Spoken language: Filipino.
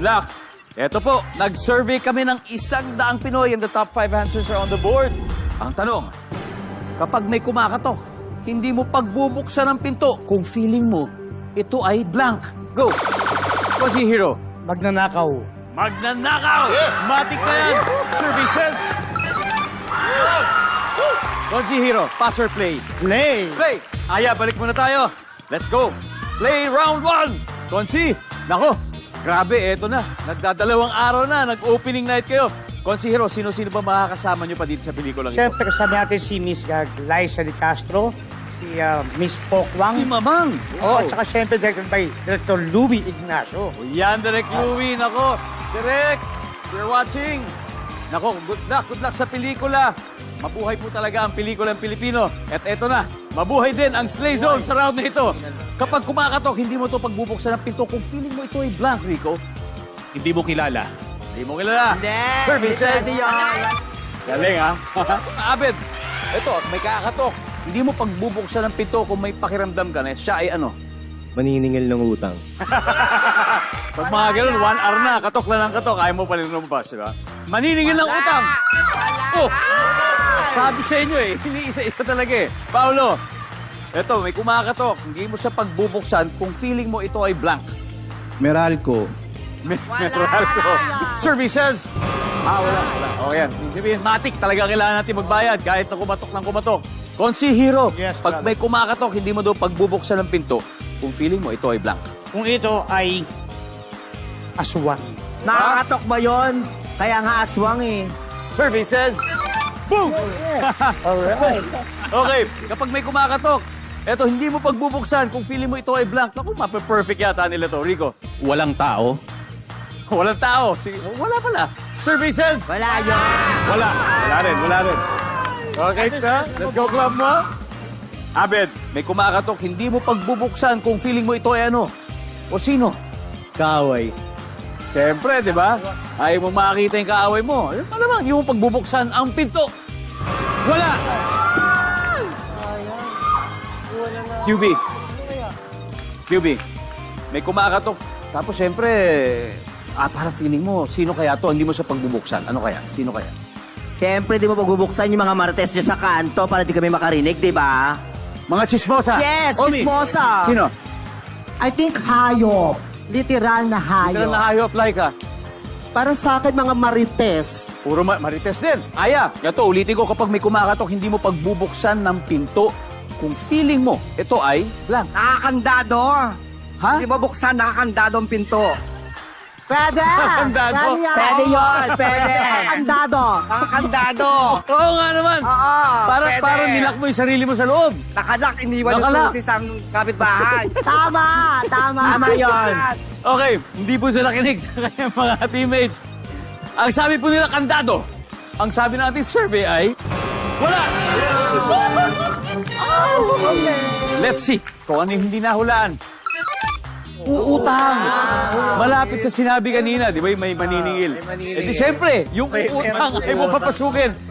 Good luck. Eto po, nag-survey kami ng isang daang Pinoy and the top five answers are on the board. Ang tanong, kapag may kumakatok, hindi mo pagbubuksan ng pinto kung feeling mo ito ay blank. Go! Koji Hero. Magnanakaw. Magnanakaw! Matik na yan! Survey says... Koji Hero, pass or play? Play. Play! Aya, balik muna tayo. Let's go. Play round one. Konsi, nako, grabe, eto na. Nagdadalawang araw na, nag-opening night kayo. Konsi Hero, sino-sino ba makakasama nyo pa dito sa pelikulang ito? Siyempre, kasama natin si Miss uh, Liza de Castro, si uh, Miss Pokwang, Si Mamang. oh, at saka siyempre directed by Director Louis Ignacio. O yan, Direk Louie, nako. Direk, you're watching. Nako, good luck, good luck sa pelikula. Mabuhay po talaga ang pelikulang Pilipino. At eto na, mabuhay din ang Slay Zone sa round na ito. Kapag kumakatok, hindi mo to pagbubuksan ng pinto. Kung feeling mo ito ay blank, Rico, Hindi mo kilala. hindi mo kilala. Services. Galing, ha? Abed, ito, may kakatok. Hindi mo pagbubuksan ng pinto kung may pakiramdam ka na siya ay ano. Maniningil ng utang. Pag mga ganun, one hour na, katok lang ang katok, ayaw mo pa rin lumabas, di ba? Maniningil ng utang. Oh, sabi sa inyo eh, iniisa-isa talaga eh. Paolo, eto, may kumakatok. Hindi mo siya pagbubuksan kung feeling mo ito ay blank. Meralco. Ko. Services. Ah, wala, wala. O yan. Sabihin, matik talaga kailangan natin magbayad kahit na kumatok ng kumatok. Konsi Hero, Yes, pag brother. may kumakatok, hindi mo daw pagbubuksan ng pinto kung feeling mo ito ay blank. Kung ito ay aswang. Nakakatok ba yun? Kaya nga aswang eh. Services. Boom! Alright. Okay, kapag may kumakatok, eto, hindi mo pagbubuksan kung feeling mo ito ay blank. Naku, mape-perfect yata nila to. Rico, Walang tao. walang tao. Sige, wala pala. Services. Wala yun. Wala. Wala rin, wala rin. Okay, ka? Let's go club mo. Abed, may kumakatok, hindi mo pagbubuksan kung feeling mo ito ay ano. O sino? Kaaway. Siyempre, di ba? Ayaw mo makakita yung kaaway mo. Ano naman, yung pagbubuksan ang pinto. Wala! QB. QB. May kumakatok. Tapos siyempre, ah, parang feeling mo, sino kaya to? Hindi mo siya pagbubuksan. Ano kaya? Sino kaya? Siyempre, di mo pagbubuksan yung mga marites dyan sa kanto para di kami makarinig, di ba? Mga chismosa. Yes, Omi. chismosa. Sino? I think hayop. Literal na hayop. Ito na hayop like ka. Para sa akin, mga marites. Puro ma- marites din. Aya, ito ulitin ko kapag may kumakatok, hindi mo pagbubuksan ng pinto kung feeling mo ito ay blank. Nakakandado. Ha? Di ba buksan, nakakandado ang pinto. Pwede! Nakakandado. Pwede yun, pwede. Nakakandado. Nakakandado. Oo nga naman. Oo, Para, pwede. parang nilak mo yung sarili mo sa loob. Nakalak, iniwan yung susi sa kapitbahay. Tama! Tama! Tama yun. Okay, hindi po sila kinig sa kanyang mga teammates. Ang sabi po nila, kandado. Ang sabi natin survey ay, wala. Let's see kung ano yung hindi nahulaan. Uutang. Malapit sa sinabi kanina, di ba may maniningil. may maniningil. Eh di syempre, yung uutang ay mo papasukin.